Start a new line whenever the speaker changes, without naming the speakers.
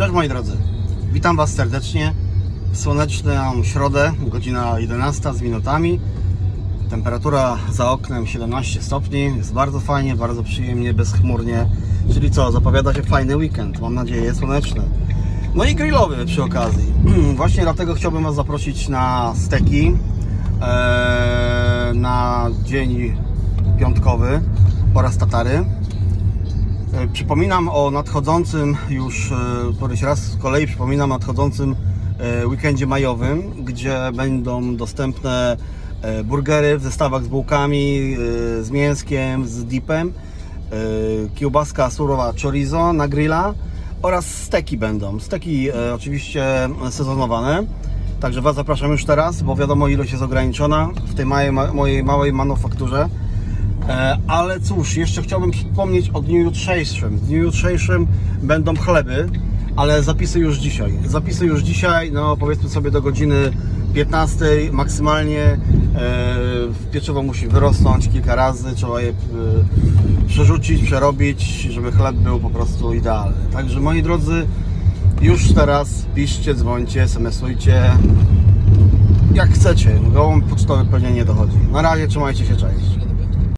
Cześć moi drodzy, witam Was serdecznie w słoneczną środę, godzina 11 z minutami. Temperatura za oknem 17 stopni, jest bardzo fajnie, bardzo przyjemnie, bezchmurnie. Czyli co, zapowiada się fajny weekend, mam nadzieję słoneczny. No i grillowy przy okazji. Właśnie dlatego chciałbym Was zaprosić na steki eee, na dzień piątkowy oraz tatary. E, Przypominam o nadchodzącym już, e, któryś raz z kolei przypominam o nadchodzącym e, weekendzie majowym, gdzie będą dostępne burgery w zestawach z bułkami, z mięskiem, z dipem, kiełbaska surowa chorizo na grilla oraz steki będą. Steki oczywiście sezonowane. Także Was zapraszam już teraz, bo wiadomo ilość jest ograniczona w tej mojej małej manufakturze. E, Ale cóż, jeszcze chciałbym przypomnieć o dniu jutrzejszym. W dniu jutrzejszym będą chleby, ale zapisy już dzisiaj. Zapisy już dzisiaj, no powiedzmy sobie do godziny 15 maksymalnie. E, Pieczywo musi wyrosnąć kilka razy, trzeba je e, przerzucić, przerobić, żeby chleb był po prostu idealny. Także moi drodzy, już teraz piszcie, dzwońcie, smsujcie, jak chcecie. Gołąb pocztowy pewnie nie dochodzi. Na razie trzymajcie się, cześć.